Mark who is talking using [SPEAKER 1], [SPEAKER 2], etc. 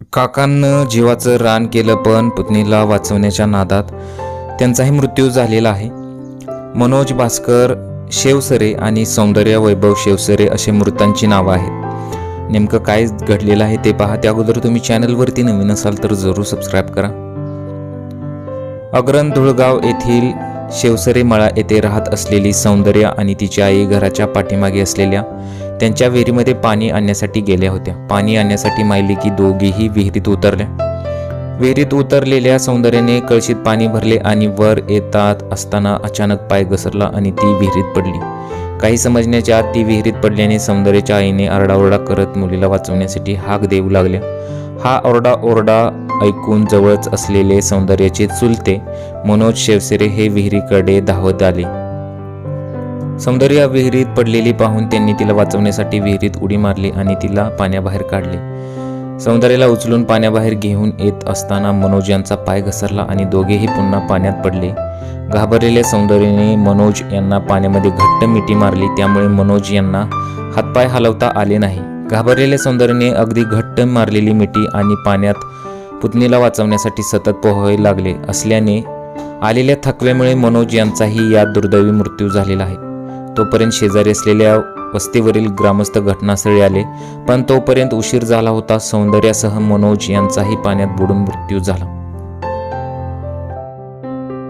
[SPEAKER 1] काकांनं जीवाचं रान केलं पण पत्नीला वाचवण्याच्या नादात त्यांचाही मृत्यू झालेला आहे. मनोज भास्कर शेवसरे आणि सौंदर्य वैभव शेवसरे असे मृतांची नावं आहेत. नेमकं काय घडलेलं आहे ते पहा त्या अगोदर तुम्ही चॅनलवरती नवीन असाल तर जरूर सबस्क्राईब करा. अग्रण धुळगाव येथील शेवसरे मळा येथे राहत असलेली सौंदर्य आणि तिची आई घराच्या पाठीमागे असलेल्या त्यांच्या विहिरीमध्ये पाणी आणण्यासाठी गेल्या होत्या. पाणी आणण्यासाठी माहिली की दोघीही विहिरीत उतरल्या विहिरीत उतरलेल्या सौंदर्याने कळशीत पाणी भरले आणि वर येतात असताना अचानक पाय घसरला आणि ती विहिरीत पडली. काही समजण्याच्या आत ती विहिरीत पडल्याने सौंदर्याच्या आईने आरडाओरडा करत मुलीला वाचवण्यासाठी हाक देऊ लागल्या. हा ओरडा ओरडा ऐकून जवळच असलेले सौंदर्याचे चुलते मनोज शेवसेरे हे विहिरीकडे धावत आले. सौंदर्य विहिरीत पडलेली पाहून त्यांनी तिला वाचवण्यासाठी विहिरीत उडी मारली आणि तिला पाण्याबाहेर काढले. सौंदर्याला उचलून पाण्याबाहेर घेऊन येत असताना मनोज यांचा पाय घसरला आणि दोघेही पुन्हा पाण्यात पडले. घाबरलेल्या सौंदर्याने मनोज यांना पाण्यामध्ये घट्ट मिठी मारली त्यामुळे मनोज यांना हातपाय हलवता आले नाही. घाबरलेल्या सौंदर्याने अगदी घट्ट मारलेली मिठी आणि पाण्यात पुतणीला वाचवण्यासाठी सतत पोहावे लागले असल्याने आलेल्या थकव्यामुळे मनोज यांचाही यात दुर्दैवी मृत्यू झालेला आहे. तोपर्यंत शेजारी असलेल्या वस्तीवरील ग्रामस्थ घटनास्थळी आले. पण तोपर्यंत उशीर झाला होता. सौंदर्यासह मनोज यांचाही पाण्यात बुडून मृत्यू झाला.